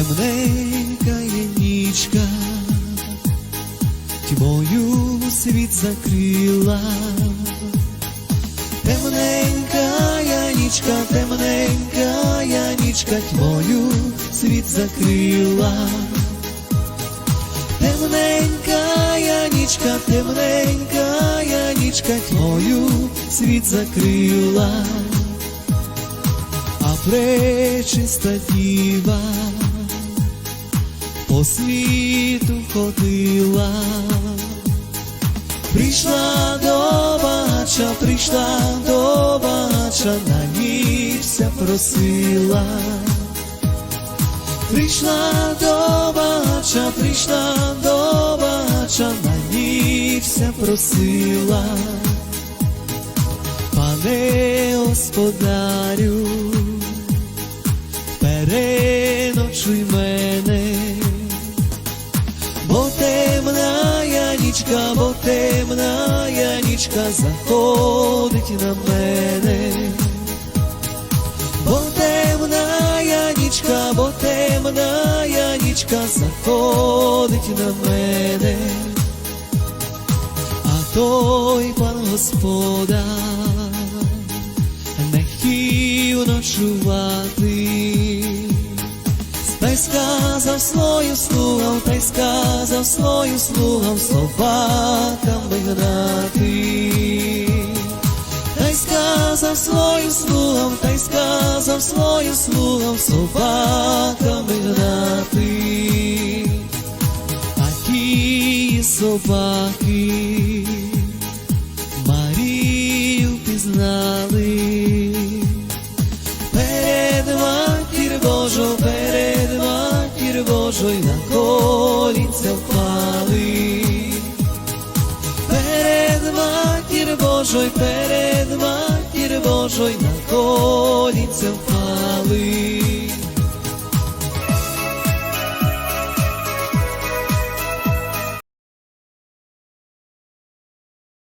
Маленька є нічка, тьмою світ закрила. Темненька я нічка, темненька я нічка, тьмою світ закрила. Темненька я нічка, темненька я нічка, тьмою світ закрила, пречиста діва по світу ходила. Прийшла до бача, прийшла до бача, на нівся просила. Прийшла до бача, прийшла до бача, на нівся просила. Пане господарю, нічка, бо темна нічка заходить на мене. Бо темна нічка, бо темна нічка заходить на мене. А той пан господар не хотів ночувати. Та й сказав свою й свою слугам собаками гнати. Та й сказав свою слугам, та й сказав свою слугам собаками гнати. А ті собаки Марію пізнали. Божою, перед матір Божою на колінця впали.